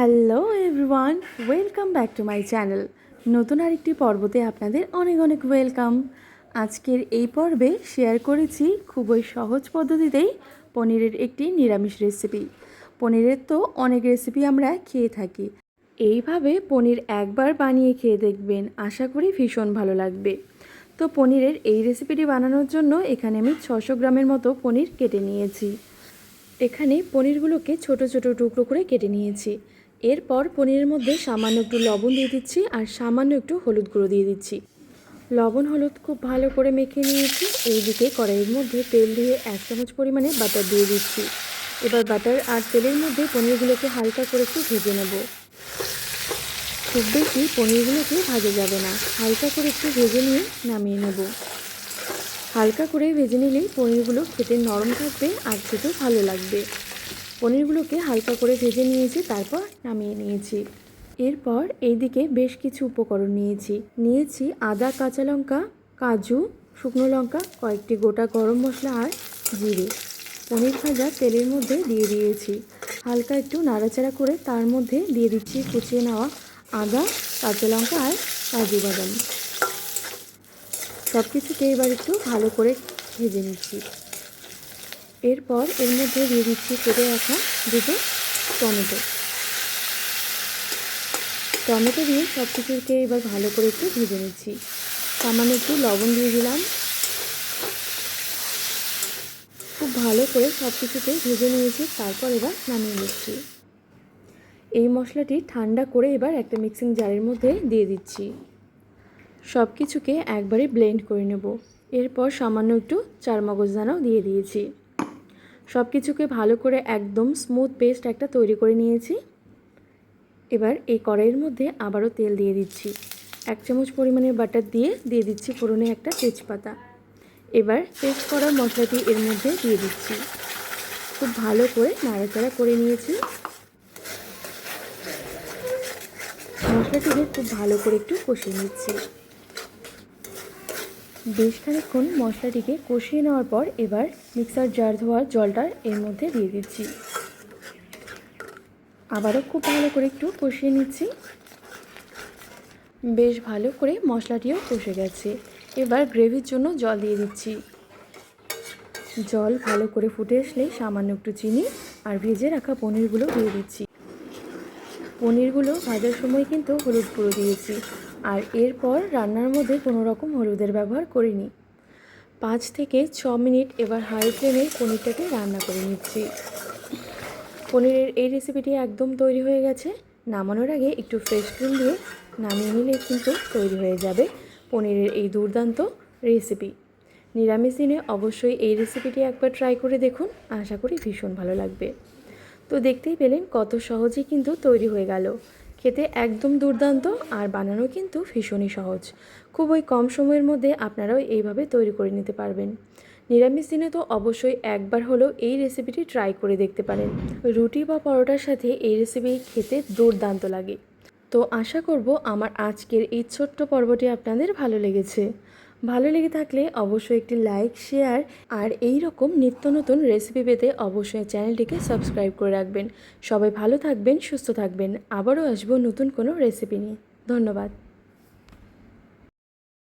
Hello everyone welcome back to my channel নতুন আরেকটি পর্বতে আপনাদের অনেক অনেক ওয়েলকাম আজকের এই পর্বে শেয়ার করেছি খুবই সহজ পদ্ধতিতেই পনিরের একটি নিরামিষ রেসিপি পনিরের তো অনেক রেসিপি আমরা খেয়ে থাকি। এইভাবে পনির একবার বানিয়ে খেয়ে দেখবেন। আশা করি ভীষণ ভালো লাগবে। তো পনিরের এই রেসিপিটি বানানোর জন্য এখানে আমি ছশো গ্রামের মতো পনির কেটে নিয়েছি। এখানে পনিরগুলোকে ছোট ছোট টুকরো করে কেটে নিয়েছি। এরপর পনিরের মধ্যে সামান্য একটু লবণ দিয়ে দিচ্ছি আর সামান্য একটু হলুদ গুঁড়ো দিয়ে দিচ্ছি। লবণ হলুদ খুব ভালো করে মেখে নিয়েছি। এইদিকে কড়াইয়ের মধ্যে তেল দিয়ে এক চামচ পরিমাণে বাটার দিয়ে দিচ্ছি। এবার বাটার আর তেলের মধ্যে পনিরগুলোকে হালকা করে একটু ভেজে নেব। খুব বেশি পনিরগুলোকে ভাজা যাবে না। হালকা করে একটু ভেজে নিয়ে নামিয়ে নেব। হালকা করে ভেজে নিলেই পনিরগুলো খেতে নরম থাকবে আর খেতেও ভালো লাগবে। পনিরগুলোকে হালকা করে ভেজে নিয়েছি, তারপর নামিয়ে নিয়েছি। এরপর এইদিকে বেশ কিছু উপকরণ নিয়েছি। নিয়েছি আদা, কাঁচা লঙ্কা, কাজু, শুকনো লঙ্কা, কয়েকটি গোটা গরম মশলা আর জিরে। পনির ভাজা তেলের মধ্যে দিয়ে দিয়েছি। হালকা একটু নাড়াচাড়া করে তার মধ্যে দিয়ে দিচ্ছি কুচিয়ে নেওয়া আদা, কাঁচা লঙ্কা আর কাজু বাদাম। সব কিছুকে এবার একটু ভালো করে ভেজে নিচ্ছি। এরপর এর মধ্যে দিয়ে দিচ্ছি কেটে রাখা দুটো টমেটো। টমেটো দিয়ে সব কিছুকে এবার ভালো করে একটু ভেজে নিচ্ছি। সামান্য একটু লবণ দিয়ে দিলাম। খুব ভালো করে সব কিছুকে ভেজে নিয়েছি, তারপর এবার নামিয়ে নিচ্ছি। এই মশলাটি ঠান্ডা করে এবার একটা মিক্সিং জারের মধ্যে দিয়ে দিচ্ছি। সব কিছুকে একবারে ব্লেন্ড করে নেব। এরপর সামান্য একটু চারমগজ দানাও দিয়ে দিয়েছি। সব কিছুকে ভালো করে একদম স্মুথ পেস্ট একটা তৈরি করে নিয়েছি। এবার এই কড়াইয়ের মধ্যে আবারও তেল দিয়ে দিচ্ছি। এক চামচ পরিমাণের বাটার দিয়ে দিয়ে দিচ্ছি ফোড়নে একটা তেজপাতা। এবার পেস্ট করা মশলাটি এর মধ্যে দিয়ে দিচ্ছি। খুব ভালো করে নাড়াচাড়া করে নিয়েছি। মশলাটিকে খুব ভালো করে একটু কষিয়ে নিচ্ছি। বেশ খানিক্ষণ মশলাটিকে কষিয়ে নেওয়ার পর এবার মিক্সার জার ধোয়ার জলটা এর মধ্যে দিয়ে দিচ্ছি। আবারও খুব ভালো করে একটু কষিয়ে নিচ্ছি। বেশ ভালো করে মশলাটিও কষে গেছে। এবার গ্রেভির জন্য জল দিয়ে দিচ্ছি। জল ভালো করে ফুটে আসলে সামান্য একটু চিনি আর ভেজে রাখা পনিরগুলো দিয়ে দিচ্ছি। পনিরগুলো ভাজার সময় কিন্তু হলুদ গুঁড়ো দিয়েছি। আর এরপর রান্নার মধ্যে কোনো রকম হলুদের ব্যবহার করিনি। পাঁচ থেকে ছ মিনিট এবার হাই ফ্লেমে পনিরটাকে রান্না করে নিচ্ছি। পনিরের এই রেসিপিটি একদম তৈরি হয়ে গেছে। নামানোর আগে একটু ফ্রেশ ক্রিম দিয়ে নামিয়ে নিলে কিন্তু তৈরি হয়ে যাবে পনিরের এই দুর্দান্ত রেসিপি। নিরামিষ দিনে অবশ্যই এই রেসিপিটি একবার ট্রাই করে দেখুন, আশা করি ভীষণ ভালো লাগবে। তো দেখতেই পেলেন কত সহজেই কিন্তু তৈরি হয়ে গেল। খেতে একদম দুর্দান্ত আর বানানো কিন্তু ভীষণই সহজ। খুবই কম সময়ের মধ্যে আপনারাও এইভাবে তৈরি করে নিতে পারবেন। নিরামিষ দিনে তো অবশ্যই একবার হলেও এই রেসিপিটি ট্রাই করে দেখতে পারেন। রুটি বা পরোটার সাথে এই রেসিপি খেতে দুর্দান্ত লাগে। তো আশা করব আমার আজকের এই ছোট্ট পর্বটি আপনাদের ভালো লেগেছে। ভালো লেগে থাকলে অবশ্যই একটি লাইক শেয়ার আর এই রকম নিত্য নতুন রেসিপি পেতে অবশ্যই চ্যানেলটিকে সাবস্ক্রাইব করে রাখবেন। সবাই ভালো থাকবেন, সুস্থ থাকবেন। আবারও আসব নতুন কোনো রেসিপি নিয়ে। ধন্যবাদ।